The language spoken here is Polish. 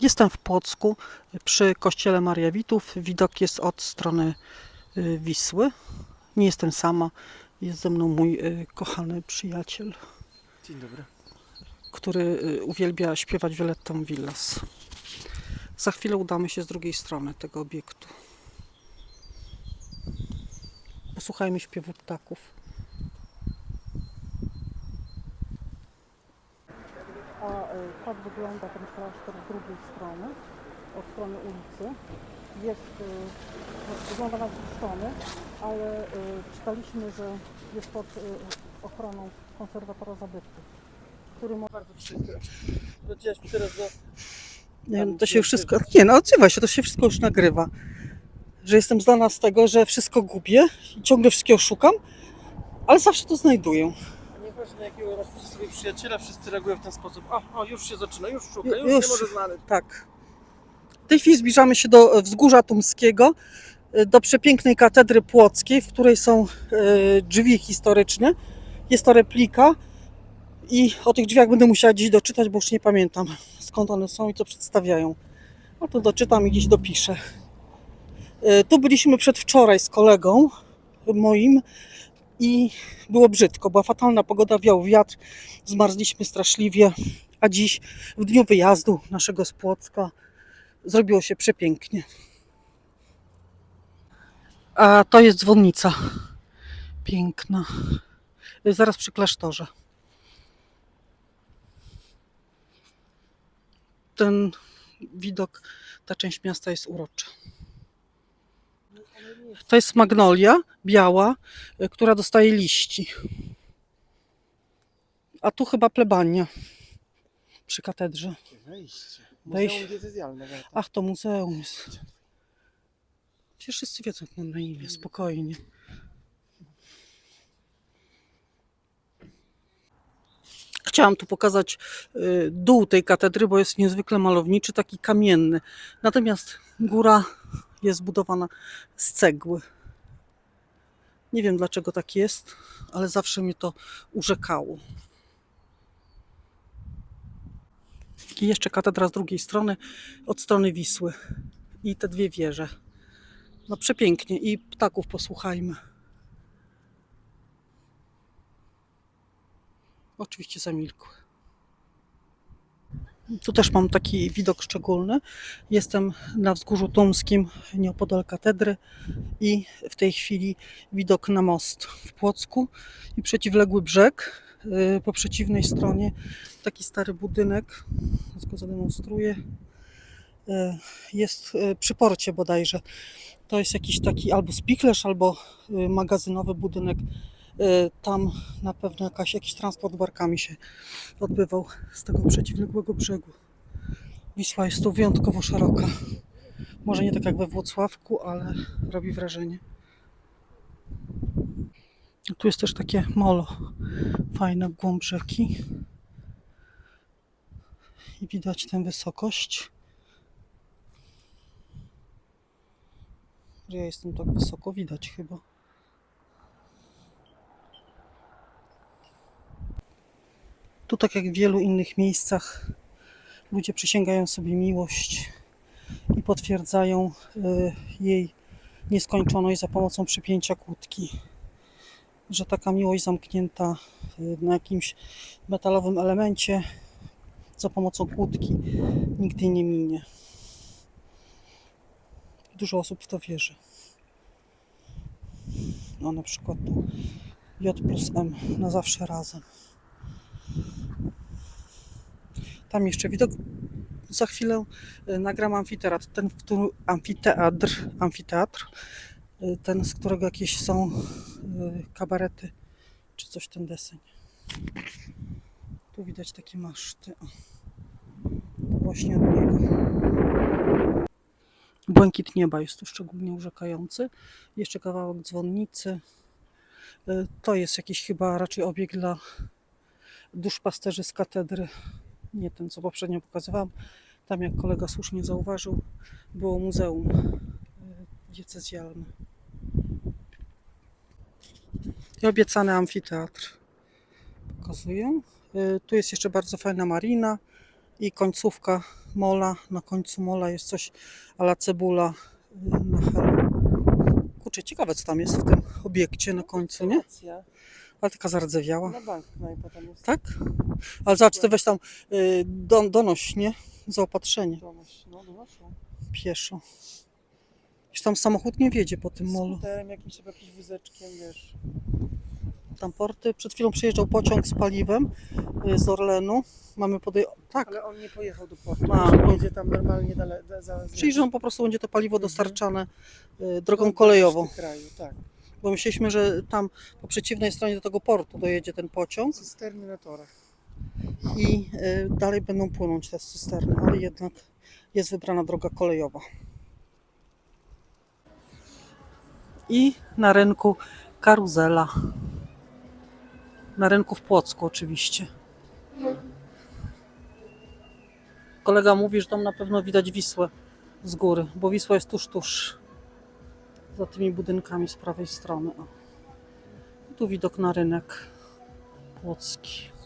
Jestem w Płocku przy kościele Mariawitów. Widok jest od strony y, Wisły. Nie jestem sama. Jest ze mną mój y, kochany przyjaciel, Dzień dobry. który y, uwielbia śpiewać Violettą Villas. Za chwilę udamy się z drugiej strony tego obiektu. Posłuchajmy śpiewu ptaków. A y, tak wygląda ten klasztor z drugiej strony, od strony ulicy. Jest, y, wygląda na dwie strony, ale y, czytaliśmy, że jest pod y, ochroną konserwatora zabytków, który ma... Bardzo przykro. Wróciłaś mi teraz do... Nie, no to się się wszystko. Nie, no odzywaj się, to się wszystko już nagrywa. Że jestem znana z tego, że wszystko gubię i ciągle wszystkiego szukam, ale zawsze to znajduję. Nieważne jakiego masz sobie przyjaciela, wszyscy reagują w ten sposób. A, o, już się zaczyna, już szuka, Ju- już, już. nie może znaleźć. Tak. W tej chwili zbliżamy się do e, wzgórza Tumskiego, e, do przepięknej katedry płockiej, w której są e, drzwi historyczne. Jest to replika i o tych drzwiach będę musiała dziś doczytać, bo już nie pamiętam skąd one są i co przedstawiają. No to doczytam i gdzieś dopiszę. Tu byliśmy przedwczoraj z kolegą moim i było brzydko. Była fatalna pogoda, wiał wiatr, zmarzliśmy straszliwie, a dziś w dniu wyjazdu naszego z Płocka zrobiło się przepięknie. A to jest dzwonnica. Piękna. Zaraz przy klasztorze. Ten widok, ta część miasta jest urocza. To jest magnolia biała, y, która dostaje liści. A tu chyba plebania przy katedrze. Wejście. Muzeum. Beata. Ach, to muzeum jest. Przecież wszyscy wiedzą, jak mam na imię, spokojnie. Chciałam tu pokazać y, dół tej katedry, bo jest niezwykle malowniczy, taki kamienny. Natomiast góra jest zbudowana z cegły. Nie wiem dlaczego tak jest, ale zawsze mnie to urzekało. I jeszcze katedra z drugiej strony, od strony Wisły. I te dwie wieże. No przepięknie. I ptaków posłuchajmy. Oczywiście zamilkły. Tu też mam taki widok szczególny. Jestem na wzgórzu Tumskim, nieopodal katedry i w tej chwili widok na most w Płocku i przeciwległy brzeg. Yy, Po przeciwnej stronie taki stary budynek, teraz go zademonstruję, Yy, jest yy, przy porcie bodajże. To jest jakiś taki albo spichlerz, albo magazynowy budynek. Yy, Tam na pewno jakaś, jakiś transport barkami się odbywał z tego przeciwległego brzegu. Wisła jest tu wyjątkowo szeroka. Może nie tak jak we Włocławku, ale robi wrażenie. Tu jest też takie molo fajne w głąb rzeki. I widać tę wysokość. Ja jestem tak wysoko, widać chyba. Tu, tak jak w wielu innych miejscach, ludzie przysięgają sobie miłość i potwierdzają y, jej nieskończoność za pomocą przypięcia kłódki. Że taka miłość zamknięta y, na jakimś metalowym elemencie za pomocą kłódki nigdy nie minie. Dużo osób w to wierzy. No na przykład J plus M na zawsze razem. Tam jeszcze widok. Za chwilę y, nagram amfiteatr. Ten, w którym amfiteatr, amfiteatr, y, ten, z którego jakieś są y, kabarety, czy coś ten deseń. Tu widać takie maszty. O. Właśnie od niego. Błękit nieba jest tu szczególnie urzekający. Jeszcze kawałek dzwonnicy. To jest jakiś chyba raczej obiekt dla duszpasterzy z katedry. Nie ten, co poprzednio pokazywałam. Tam, jak kolega słusznie zauważył, było muzeum y, diecezjalne. I obiecany amfiteatr. Pokazuję. Y, Tu jest jeszcze bardzo fajna marina i końcówka mola. Na końcu mola jest coś ala cebula y, na. Kurczę, ciekawe co tam jest w tym obiekcie na końcu, nie? Ale taka zardzewiała. Na bank knajpa tam jest. Tak? Ale zobacz, ty weź tam y, don, donoś, nie? Zaopatrzenie Donoś, no donoszą. pieszo. Już tam samochód nie wiedzie po tym molu. Skuterem jakimś, albo jakimś wózeczkiem, wiesz. Tam porty. Przed chwilą przyjeżdżał pociąg z paliwem y, z Orlenu. Mamy podej... Tak, Ale on nie pojechał do portu. A, on no. jedzie tam normalnie dalej. Da, za, przyjrzą po prostu będzie to paliwo Mhm. dostarczane y, drogą kolejową. kraju, tak. Bo myśleliśmy, że tam po przeciwnej stronie do tego portu dojedzie ten pociąg Cysterny na torach. i y, dalej będą płynąć te cysterny, ale jednak jest wybrana droga kolejowa. I na rynku karuzela. Na rynku w Płocku oczywiście. Kolega mówi, że tam na pewno widać Wisłę z góry, bo Wisła jest tuż, tuż za tymi budynkami z prawej strony. O. Tu widok na rynek płocki.